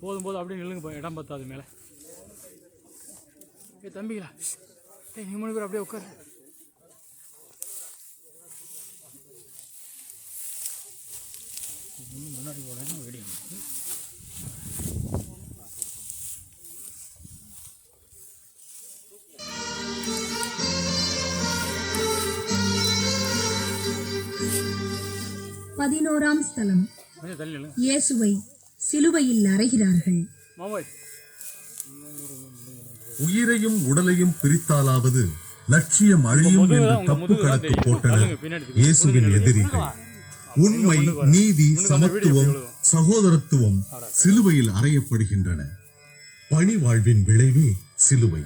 போதும் போதும் அப்படியே நில்லுங்க இடம் பத்தாது மேலே. ஏ தம்பிங்களா? ஏய் நீ மூணு பேர் அப்படியே உட்காரு. முன்னாடி போனேன்னா வெடி பதினோராம் ஸ்தலம் இயேசுவை சிலுவையில் அறைகிறார்கள். உயிரையும் உடலையும் பிரித்தாலாவது லட்சியம் அழியும் என்று தப்பு கணக்கு. போட்டனர். இயேசுவின் எதிரிகள். உண்மை நீதி சமத்துவம் சகோதரத்துவம் சிலுவையில் அறையப்படுகின்றன. பணி வாழ்வின் விளைவே சிலுவை.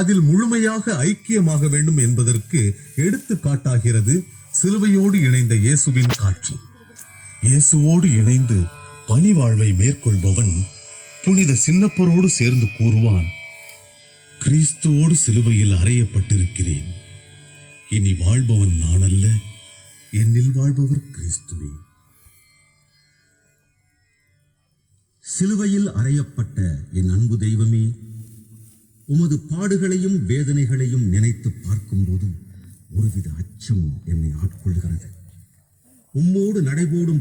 அதில் முழுமையாக ஐக்கியமாக வேண்டும் என்பதற்கு எடுத்துக்காட்டாகிறது சிலுவையோடு இணைந்த இயேசுவின் காட்சி. இயேசுவோடு இணைந்து பணி வாழ்வை மேற்கொள்பவன் புனித சின்னப்பரோடு சேர்ந்து கூறுவான் கிறிஸ்துவோடு சிலுவையில் அறையப்பட்டிருக்கிறேன். இனி வாழ்பவன் நான் அல்ல என்னில் வாழ்பவர் கிறிஸ்துவே. சிலுவையில் அறையப்பட்ட என் அன்பு தெய்வமே உமது பாடுகளையும் வேதனைகளையும் நினைத்து பார்க்கும்போது ஒருவித அச்சம் என்னை ஆட்கொள்கிறது. உம்மோடு நடைபோடும்